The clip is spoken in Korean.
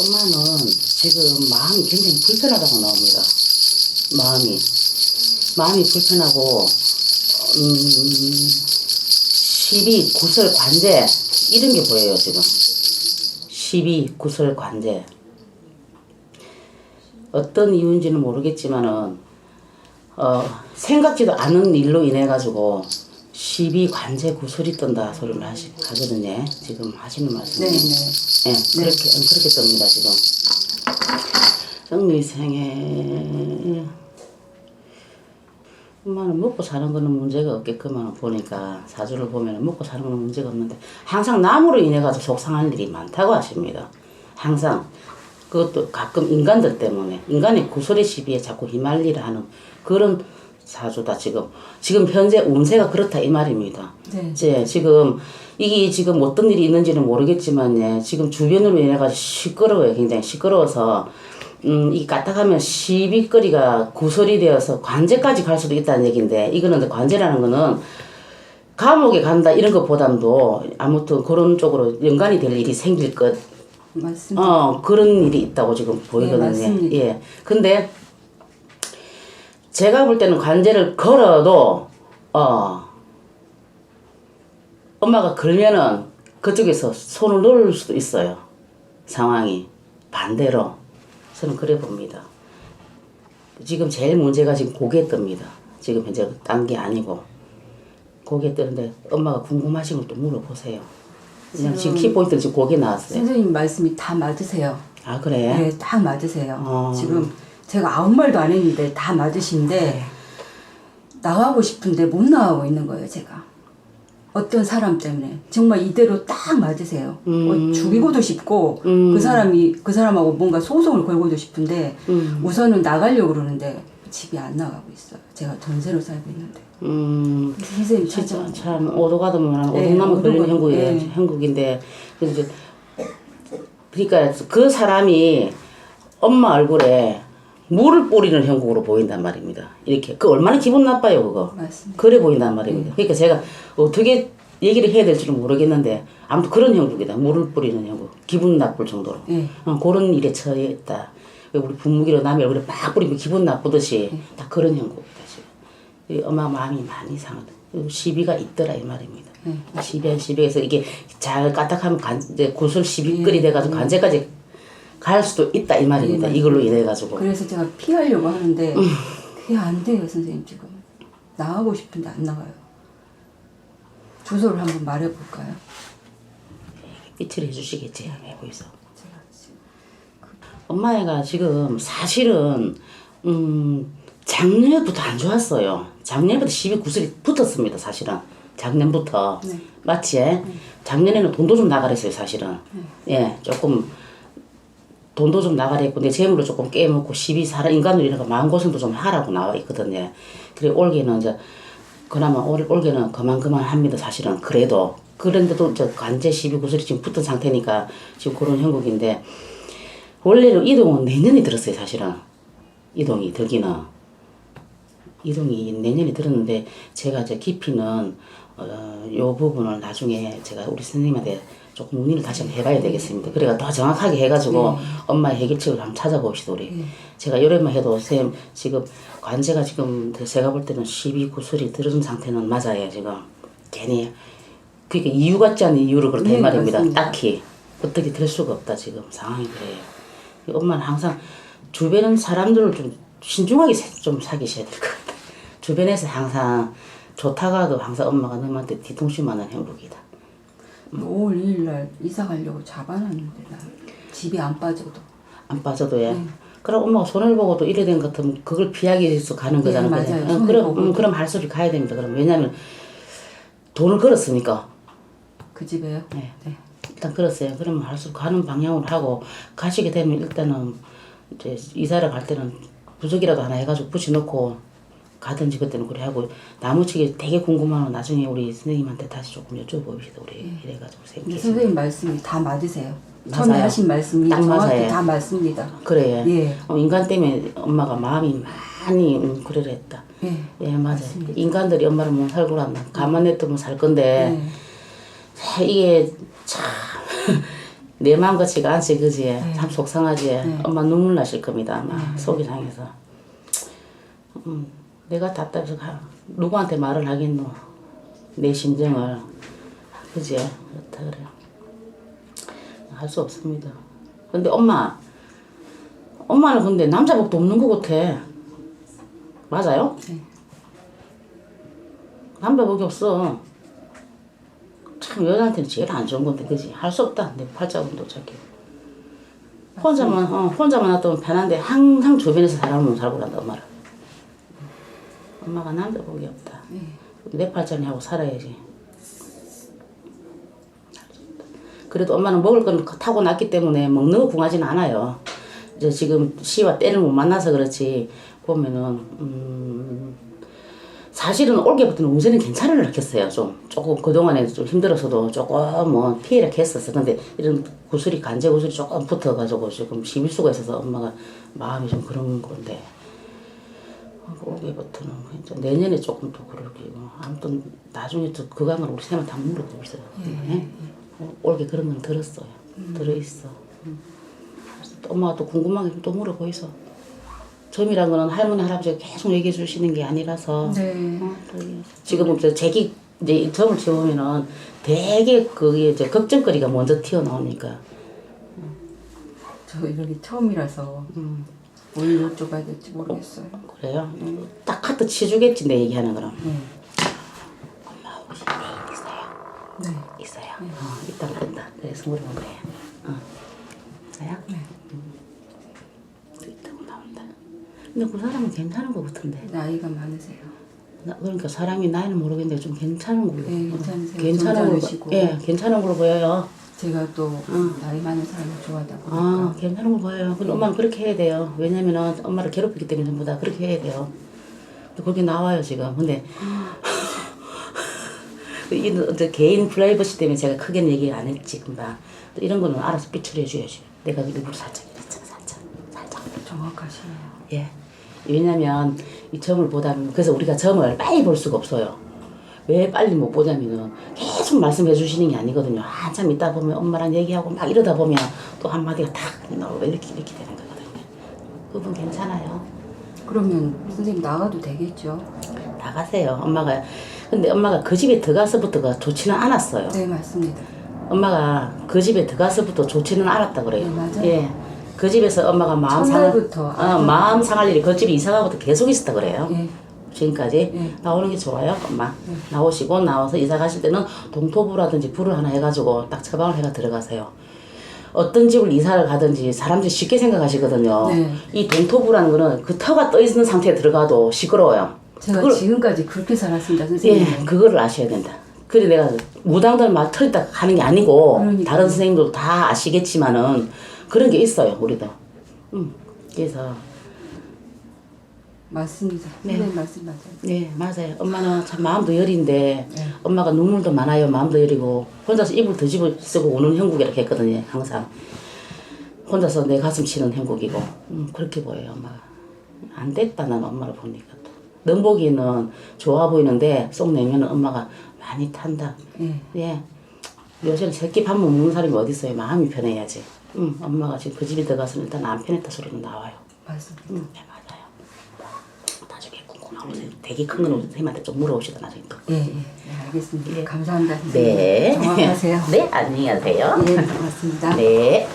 엄마는 지금 마음이 굉장히 불편하다고 나옵니다. 마음이. 마음이 불편하고, 음, 시비, 구설, 관제, 이런 게 보여요, 지금. 시비, 구설, 관제. 어떤 이유인지는 모르겠지만은, 어, 생각지도 않은 일로 인해 가지고, 시비, 관제, 구설이 뜬다 소리를 하시, 하거든요. 지금 하시는 말씀이. 네네. 예, 그렇게, 음, 그렇게 뜹니다, 지금. 정리생에, 엄마는 먹고 사는 거는 문제가 없겠구만 보니까 사주를 보면 먹고 사는 거는 문제가 없는데 항상 나무로 인해 가지고 속상할 일이 많다고 하십니다. 항상 그것도 가끔 인간들 때문에 인간의 구설의 시비에 자꾸 휘말리려 하는 그런 사주다 지금 지금 현재 운세가 그렇다 이 말입니다. 네. 이제 지금 이게 지금 어떤 일이 있는지는 모르겠지만 예, 지금 주변으로 인해 가지고 시끄러워요. 굉장히 시끄러워서 음, 이 까딱하면 시비거리가 구설이 되어서 관제까지 갈 수도 있다는 얘기인데 이거는 관제라는 거는 감옥에 간다 이런 것보담도 아무튼 그런 쪽으로 연관이 될 일이 생길 것 맞습니다. 어, 그런 일이 있다고 지금 보이거든요. 맞습니다. 예. 근데 제가 볼 때는 관제를 걸어도 어 엄마가 걸면은 그쪽에서 손을 놓을 수도 있어요. 상황이 반대로 저는 그래 봅니다. 지금 제일 문제가 지금 고개 뜹니다. 지금 현재 딴 게 아니고 고개 뜨는데 엄마가 궁금하신 걸 또 물어보세요. 그냥 지금 키포인트는 지금 고개 나왔어요. 선생님 말씀이 다 맞으세요. 아 그래? 네, 다 맞으세요. 어. 지금 제가 아무 말도 안 했는데 다 맞으신데 나가고 싶은데 못 나가고 있는 거예요, 제가. 어떤 사람 때문에 정말 이대로 딱 맞으세요. 어, 죽이고도 싶고 음. 그 사람이 그 사람하고 뭔가 소송을 걸고도 싶은데 음. 우선은 나가려고 그러는데 집이 안 나가고 있어요. 제가 전세로 살고 있는데. 음 선생님 진짜 찾아. 참 오도가도만 네, 오동나무 걸린 오도가- 형국이 네. 형국인데 그래서 이제 그러니까 그 사람이 엄마 얼굴에 물을 뿌리는 형국으로 보인단 말입니다. 이렇게 그 얼마나 기분 나빠요 그거. 맞습니다. 그래 보인단 말입니다. 그러니까 제가 어떻게 얘기를 해야 될지는 모르겠는데 아무튼 그런 형국이다. 물을 뿌리는 형국. 기분 나쁠 정도로. 네. 어, 그런 일에 처해 있다. 왜 우리 분무기로 남의 얼굴에 막 뿌리면 기분 나쁘듯이 딱 그런 형국이다 지금. 이 엄마 마음이 많이 상하다. 시비가 있더라 이 말입니다. 시비한 시비에서 이게 잘 까딱하면 간, 이제 구슬 시비거리 돼가지고 관제까지 갈 수도 있다 이 말입니다. 이걸로 인해 가지고. 그래서 제가 피하려고 하는데 그게 안 돼요 선생님 지금 나가고 싶은데 안 나가요 주소를 한번 말해 볼까요? 빛을 해주시겠지 하고 있어. 지금 엄마애가 지금 사실은 음 작년부터 안 좋았어요. 작년부터 시비 구슬이 붙었습니다. 사실은 작년부터 네. 맞지? 작년에는 돈도 좀 나가랬어요. 사실은 예 조금 돈도 좀 나가랬고 내 재물로 조금 깨먹고 시비 살아 인간으로 이런 거 마음 고생도 좀 하라고 나와 있거든요. 그래 올해는 이제 그나마 올 올해는 그만 그만 합니다. 사실은 그래도 그런데도 저 관제 시비 구슬이 지금 붙은 상태니까 지금 그런 형국인데 원래는 이동은 내년에 들었어요, 사실은. 이동이 들기는. 이동이 내년에 들었는데, 제가 이제 깊이는, 어, 요 부분을 나중에 제가 우리 선생님한테 조금 문의를 다시 한번 해봐야 되겠습니다. 그래가 더 정확하게 해가지고 엄마의 해결책을 한번 찾아봅시다, 우리. 제가 이래만 해도 쌤, 지금 관제가 지금 제가 볼 때는 12구슬이 들은 상태는 맞아요, 지금. 괜히. 그러니까 이유 같지 않은 이유로 그렇다 이 네, 말입니다. 맞습니다. 딱히. 어떻게 될 수가 없다, 지금. 상황이 그래요. 이 엄마는 항상 주변 사람들을 좀 신중하게 사- 좀 사귀셔야 될 것 같아. 주변에서 항상 좋다가도 항상 엄마가 너한테 뒤통수만한 행복이다. 5월 2일 날 이사 가려고 잡아놨는데 나 집이 안 빠져도 안 빠져도 예. 그럼 엄마가 손을 보고도 이래 된 것 같으면 그걸 피하기 위해서 가는 거잖아. 네, 그냥. 맞아요. 어, 손을 그럼 보고. 음, 그럼 할 소리 가야 됩니다. 그럼 왜냐면 돈을 걸었으니까. 그 집에요? 네. 네. 일단 그랬어요. 그러면 할수 가는 방향으로 하고 가시게 되면 일단은 이제 이사를 갈 때는 부적이라도 하나 해가지고 붙여놓고 가든지 그때는 그래 하고 나머지 되게 궁금하면 나중에 우리 선생님한테 다시 조금 여쭤봅시다 우리 이래가지고 근데 생기 선생님 말씀이 다 맞으세요. 맞아요. 처음에 하신 말씀이 딱 정확히 맞아요. 다 맞습니다. 그래 예. 어, 인간 때문에 엄마가 마음이 많이 음, 그러랬다 예. 예 맞아요 인간들이 엄마를 못 살고란다 가만 냅두면 살 건데 예. 참 이게 참 내 마음 같지가 않지 그지 네. 참 속상하지 엄마 눈물 나실 겁니다 아마 속이 상해서 음, 내가 답답해서 가- 누구한테 말을 하겠노? 내 심정을. 그지? 그렇다 그래 할 수 없습니다. 근데 엄마 엄마는 근데 남자복도 없는 것 같아. 맞아요? 네. 남자복이 없어. 참 여자한테는 제일 안 좋은 건데 그지? 할 수 없다. 내 팔자분도 저기 혼자만 어 혼자만 놔두면 편한데 항상 주변에서 사람을 살고 난다 엄마를 엄마가 남자복이 없다. 내 팔자니 하고 살아야지. 그래도 엄마는 먹을 건 타고 났기 때문에 먹는 거 궁하지는 않아요. 이제 지금 시와 때를 못 만나서 그렇지 보면은 음 사실은 올게부터는 운세는 괜찮을 느꼈어요. 좀. 조금 그동안에 좀 힘들어서도 조금 뭐 피해를 했었어. 근데 이런 구슬이 간제 구슬이 조금 붙어가지고 지금 시비수가 있어서 엄마가 마음이 좀 그런 건데 올게부터는 괜찮. 내년에 조금 더 그러기고 아무튼 나중에 또 그강을 우리 쌤한테 한번 물어보고 있어요. 예? 어, 올게 그런 건 들었어요. 들어있어. 음. 그래서 또 엄마가 또 궁금한 게 또 물어보 있어. 점이란 거는 할머니 할아버지가 계속 얘기해 주시는 게 아니라서 네. 어, 저기 지금 이제 제기 이제 이 점을 지어보면은 되게 그게 이제 걱정거리가 먼저 튀어나오니까 저 이렇게 처음이라서 음. 뭘 여쭤봐야 될지 모르겠어요. 그래요. 음, 딱 카트 치주겠지 내 얘기하는 거랑 네. 엄마 혹시 애인 있어요? 네. 있어요. 어, 이따가 된다. 그래서 물어본 거예요. 어. 그래요? 네. 또 있다고 나온다. 근데 그 사람은 괜찮은 것 같은데. 나이가 많으세요. 나, 그러니까 사람이 나이는 모르겠는데 좀 괜찮은 걸로. 네, 괜찮으세요. 괜찮은 걸로. 점잖으시고. 예, 괜찮은 걸로 보여요. 제가 또 나이 많은 사람을 좋아하다 보니까 아, 괜찮은 걸 보여요. 근데 엄마는 그렇게 해야 돼요. 왜냐면은 엄마를 괴롭히기 때문에 전부 다 그렇게 해야 돼요. 근데 그렇게 나와요, 지금. 근데. 이 이제 개인 프라이버시 때문에 제가 크게는 얘기 안 했지, 금방. 또 이런 거는 알아서 삐처리 해줘야지. 내가 일부러 살짝 이랬잖아, 살짝. 살짝. 정확하시네요. 예. 왜냐면 이 점을 보다 보면 그래서 우리가 점을 빨리 볼 수가 없어요. 왜 빨리 못 보냐면은 계속 말씀해 주시는 게 아니거든요. 한참 있다 보면 엄마랑 얘기하고 막 이러다 보면 또 한마디가 탁 나오고 이렇게 이렇게 되는 거거든요. 그분 괜찮아요. 그러면 선생님 나가도 되겠죠? 나가세요. 엄마가 근데 엄마가 그 집에 들어가서부터가 좋지는 않았어요. 네 맞습니다. 엄마가 그 집에 들어가서부터 좋지는 않았다 그래요. 네, 맞아요. 예. 그 집에서 엄마가 마음 상할 첫날부터 어, 아주- 마음 상할 일이 그 집에 이사가부터 계속 있었다 그래요. 예. 지금까지 네. 나오는 게 좋아요, 엄마. 나오시고 나와서 이사 가실 때는 동토부라든지 불을 하나 해가지고 딱 처방을 해가 들어가세요. 어떤 집을 이사를 가든지 사람들이 쉽게 생각하시거든요. 네. 이 동토부라는 거는 그 터가 떠 있는 상태에 들어가도 시끄러워요. 제가 그걸- 지금까지 그렇게 살았습니다, 선생님. 예, 그거를 아셔야 된다. 그래 내가 무당들 막 털있다 가는 게 아니고 그러니까요. 다른 선생님들도 다 아시겠지만은 그런 게 있어요, 우리도. 음, 그래서 맞습니다. 선생님 말씀 맞아요. 네 맞아요. 엄마는 참 마음도 여린데 네. 엄마가 눈물도 많아요. 마음도 여리고 혼자서 이불 뒤집어 쓰고 우는 형국이라고 했거든요. 항상 혼자서 내 가슴 치는 형국이고 음, 그렇게 보여요 엄마가. 안 됐다 난 엄마를 보니까 또. 넘보기는 좋아 보이는데 속 내면은 엄마가 많이 탄다. 예. 예. 요새는 새끼 밥못 먹는 사람이 어디 있어요. 마음이 편해야지. 응, 엄마가 지금 그 집에 들어가서 일단 안 편했다 소리는 나와요. 맞습니다. 응, 네, 맞아요. 나중에 궁금 하고 되게 큰 거는 선생님한테 좀 물어보시다 나중에 또. 예, 예. 네, 알겠습니다. 감사합니다, 선생님. 네. 정확하세요. 네, 안녕히 가세요. 예, 고맙습니다. 네.